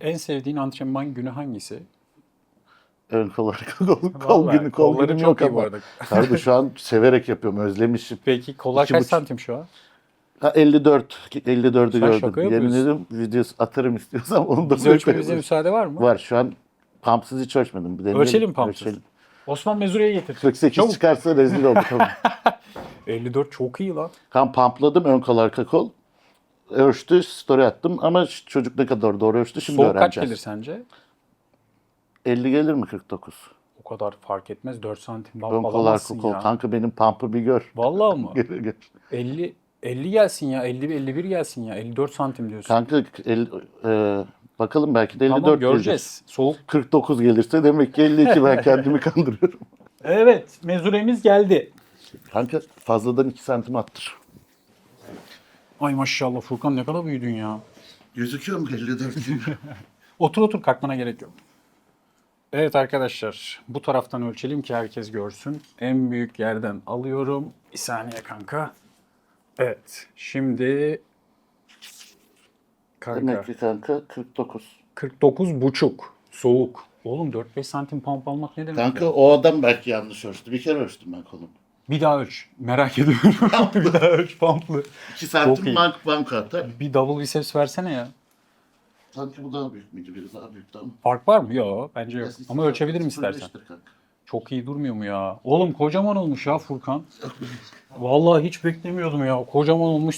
En sevdiğin antrenman günü hangisi? Ön kol arka kol, kol Vallahi günü kol kolları günüm çok yok iyi bu ama. arada. Harbi şu an severek yapıyorum özlemişim. Peki kollar İki kaç buçuk. santim şu an? Ha 54, 54'ü Sen gördüm. şaka Yemin yapıyorsun. ederim videosu atarım istiyorsan onu da Bize ölçmemize koyarım. müsaade var mı? Var şu an pumpsız hiç ölçmedim. Bir deneyelim. Ölçelim pumpsız. Ölçelim. Osman Mezure'ye getir. 48 Çabuk. çıkarsa rezil olduk. tamam. 54 çok iyi lan. Kan pumpladım ön kol arka kol. Ölçtü, story attım ama çocuk ne kadar doğru ölçtü şimdi Soğuk kaç öğreneceğiz. gelir sence? 50 gelir mi 49? O kadar fark etmez. 4 santim bump kol arka alamazsın kol. ya. Kanka benim pump'ı bir gör. Vallahi mı? Gel, gel. 50 50 gelsin ya. 50 51 gelsin ya. 54 santim diyorsun. Kanka el, e, bakalım belki de 54 tamam gelir. göreceğiz. Soğuk. 49 gelirse demek ki 52 ben kendimi kandırıyorum. Evet, mezuremiz geldi. Kanka fazladan 2 santim attır. Ay maşallah Furkan ne kadar büyüdün ya. Gözüküyor mu 54 Otur otur kalkmana gerek yok. Evet arkadaşlar bu taraftan ölçelim ki herkes görsün. En büyük yerden alıyorum. Bir saniye kanka. Evet şimdi kanka Demek ki kanka 49. 49 buçuk soğuk. Oğlum 4-5 santim pump almak ne demek Kanka ya? o adam belki yanlış ölçtü. Bir kere ölçtüm ben kolumu. Bir daha ölç. Merak ediyorum. bir daha ölç pumplı. 2 Çok santim iyi. bank bank atar. Bir double biceps versene ya. Sanki bu daha büyük müydü? Biri daha büyüktü ama. Fark var mı? Yok bence yok. Ama ölçebilirim istersen. beştir kanka. Çok iyi durmuyor mu ya? Oğlum kocaman olmuş ya Furkan. Vallahi hiç beklemiyordum ya. Kocaman olmuş